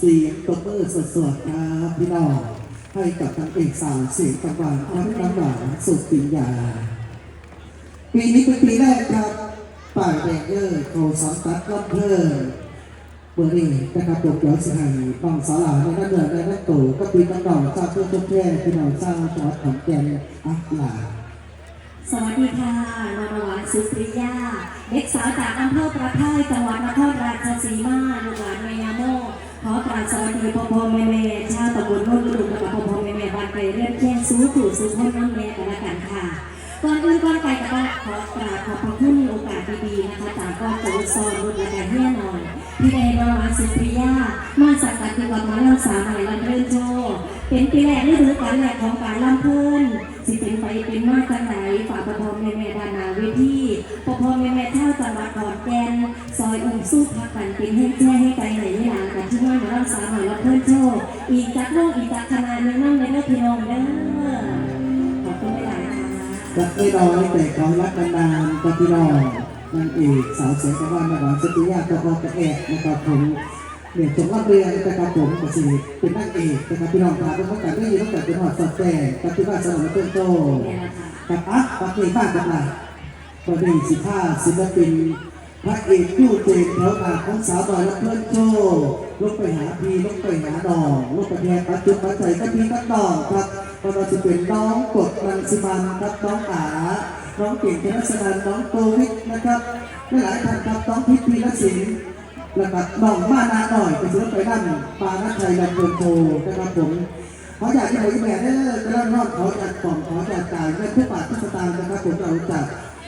สวดครับพี่น้องให้กับทางเอกสาวเสียงกำวานพัฒนาหวานสุดปิญญาปีนี้เป็นปีแรกครับป่ายแดงเยอร์โคสัมตัดก็เพิ่มเบอร์นี้นะครับผมเดี๋ยวสิให้น้องสาวหลานในนั่นเดินในนั่นโตก็ปีน้องน้องทราบเพื่อนทุกแพร่พี่น้องทราบจังหวัดขอนแก่นอะหลาสวัสดีค่ะนรวรรณสุปริยา เด็กสาวจากอำเภอประไทยจังหวัดนครราชสีมาลูกหลานเมีย ขอกราบสวัสดีพ่อพ่อแม่แม่ชาวตำบลโนนดุมและพ่อพ่อแม่แม่บ้านไกลเรื่อนเคียงสู้ถูสู้พ้นน้ำแม่กันละกันค่ะก่อนอื่นก่อนไปก็ขอกราบขอบพระคุณโอกาสดีๆนะคะจากก้อนโจซอนรุ่นและการเฮียหน่อยพี่เอนรวรรณสุปริยามาสักการที่วัดหมอลำสาวใหม่ลำเรื่นโชว์เป็นปีแรกฤดูกาลแรกของการลำเพิ่นสิเป็นไปเป็นมาจังไหนฝ่าประพอแม่แม่ดานาเวทีประพอแม่แม่เท่าจังหวัดขอนแก่นซอยอุ้มสู้พักกันเป็นให้แช่ให้ไกลไหนนี่หลา นกันที่ว่ามารักษาหน่อยรับเพิ่อนโชคอีกจักโลกอีกจักขนาดนึงนั่งในเลือพี่น้องเด้อขอบคุณหลายค่ะรักไม่น้อยแต่ขอรักกันนานกับพี่น้องนางเอกสาวเสียงกำวานหวานสุดปิญญาตัวพอกระแอกนะครับผมเนี่ยจงรับเรียนนะครับผมกสิเป็นนางเอกนะครับพี่น้องครับเป็นต้งการได้ยินตั้งการเป็นหอดสอดแต่กับที่ว่าสมองเต้นโตเนี่ยละค่ะกับอะปักเอกบ้านกันละประเด็นสิบห้าศิลปิน พระเอกยูเจนแถวหน้าของสาวดอยและเพื่อนโชว์ลงไปหาพีลงไปหาดองลงไปแทนปัจจุปัจจัยก็พีกับดองครับก็เราจะเป็นน้องกดนังสิมันครับน้องอาน้องเก่งเทนสนันน้องโตวิทนะครับหลายท่านครับน้องพิพีละสินแล้วก็น้องมานาหน่อยไปซื้อไปนั่นปานาชัยลำเพินโชว์นะครับผมเขาอยากที่ไหนแม่เด้อกระรอบเขาจะกล่อมขอจะจ่ายเงินทุกบาททุกสตางค์นะครับผมเราจะ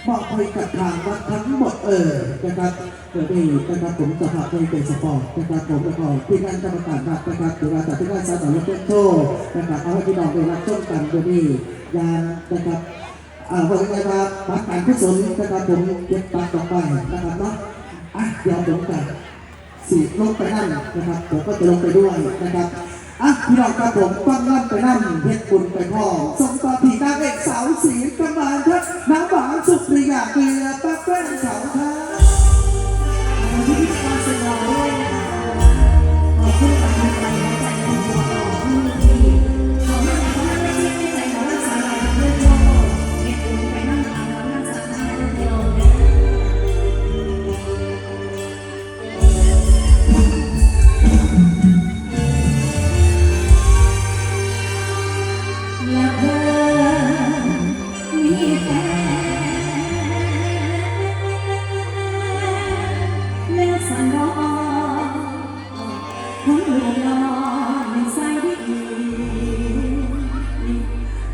มอบให้กับทางวัดทั้งหมดเออนะครับเดี๋ยวนี้นะครับผมจะพาไปเป็นสปอร์ตนะครับผมแล้วก็ที่งานกรรมการวัดนะครับเดี๋ยวเราจะที่งานสาสารเพื่อนโชว์นะครับเอาให้พี่น้องได้รับชมกันเดี๋ยวนี้ยานนะครับอ่าวันนี้ครับบัตรการกุศลนะครับผมเก็บบัตรต่อไปนะครับเนาะอะเดี๋ยวผมจะสีลงไปนั่นนะครับผมก็จะลงไปด้วยนะครับ อะพี่น้องครับผมฟังนั่นไปนั่นเพชรบุญไปพ่อสมตาผีนางเอกสาวสีกำมานครับน้ำหวานสุปริยาเกลือป้าแป้งเขาครับขอบคุณที่ความสุขเราด้วยขอบคุณความใจและ อนรูปหล่อไม่ใส่ดี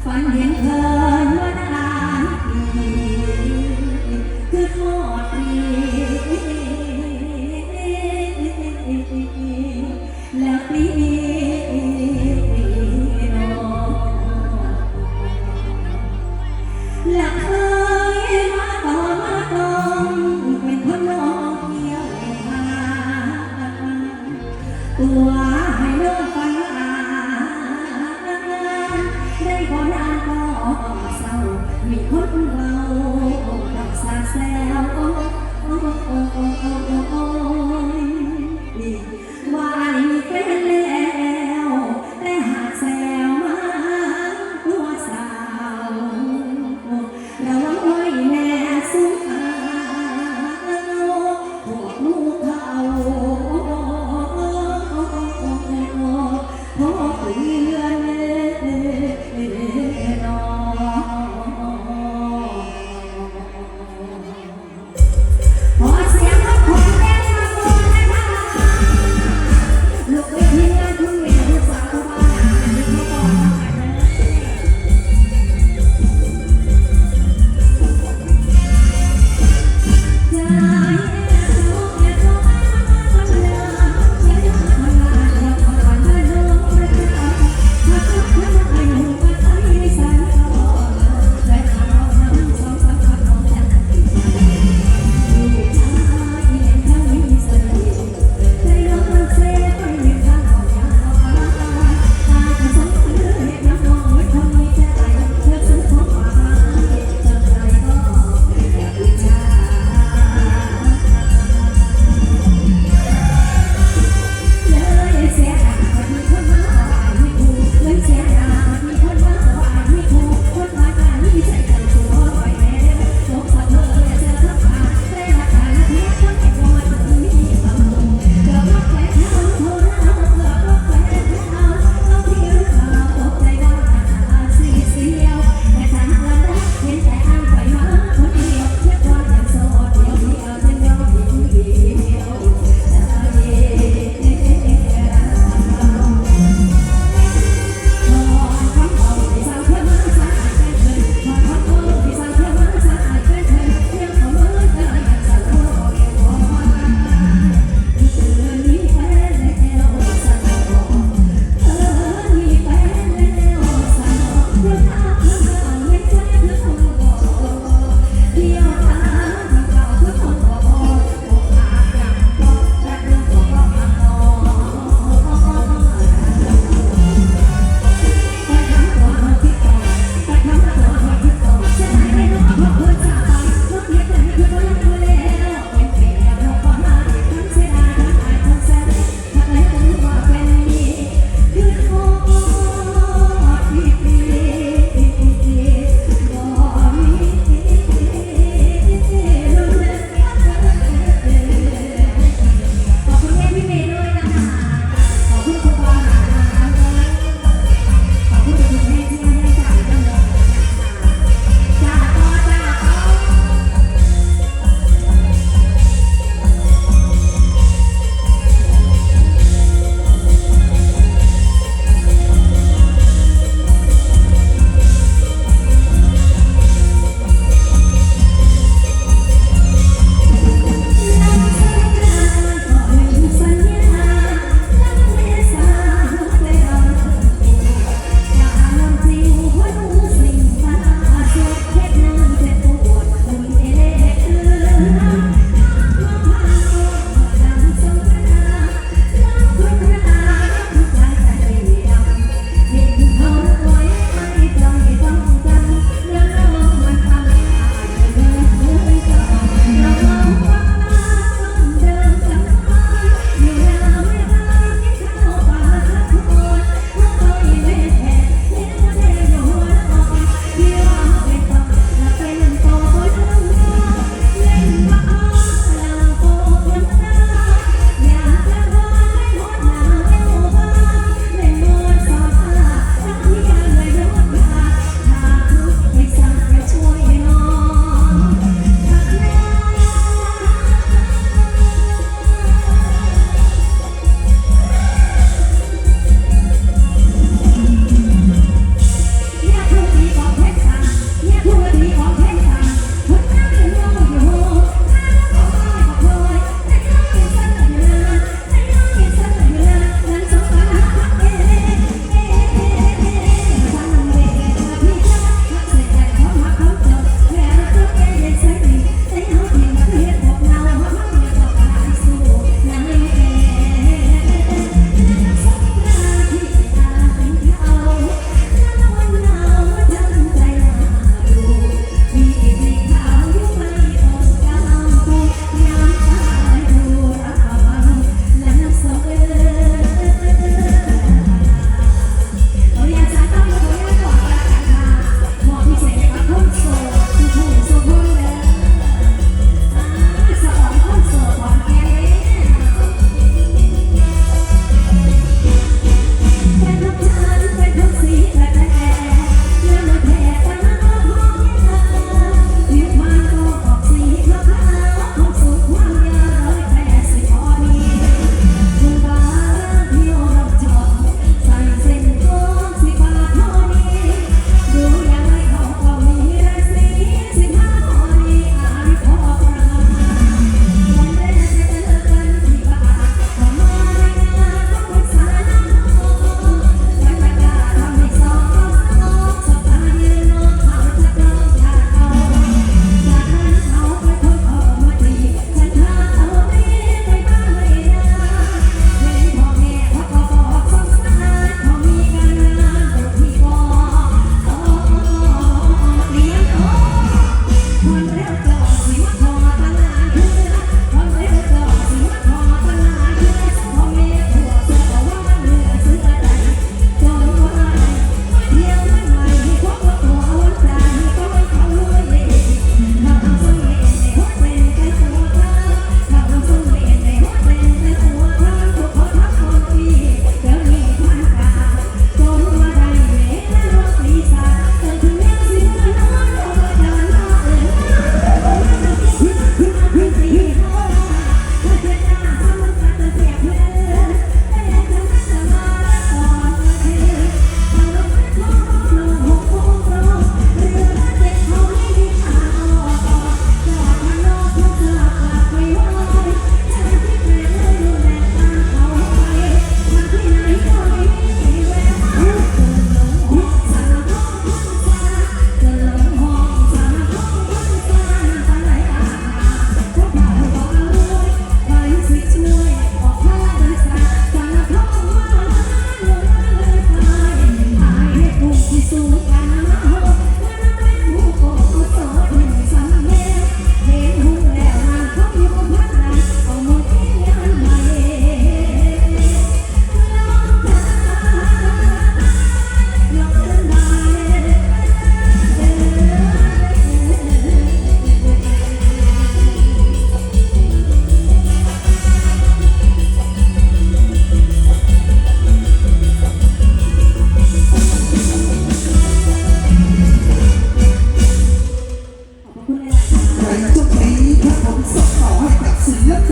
ฝันเห็นเธอ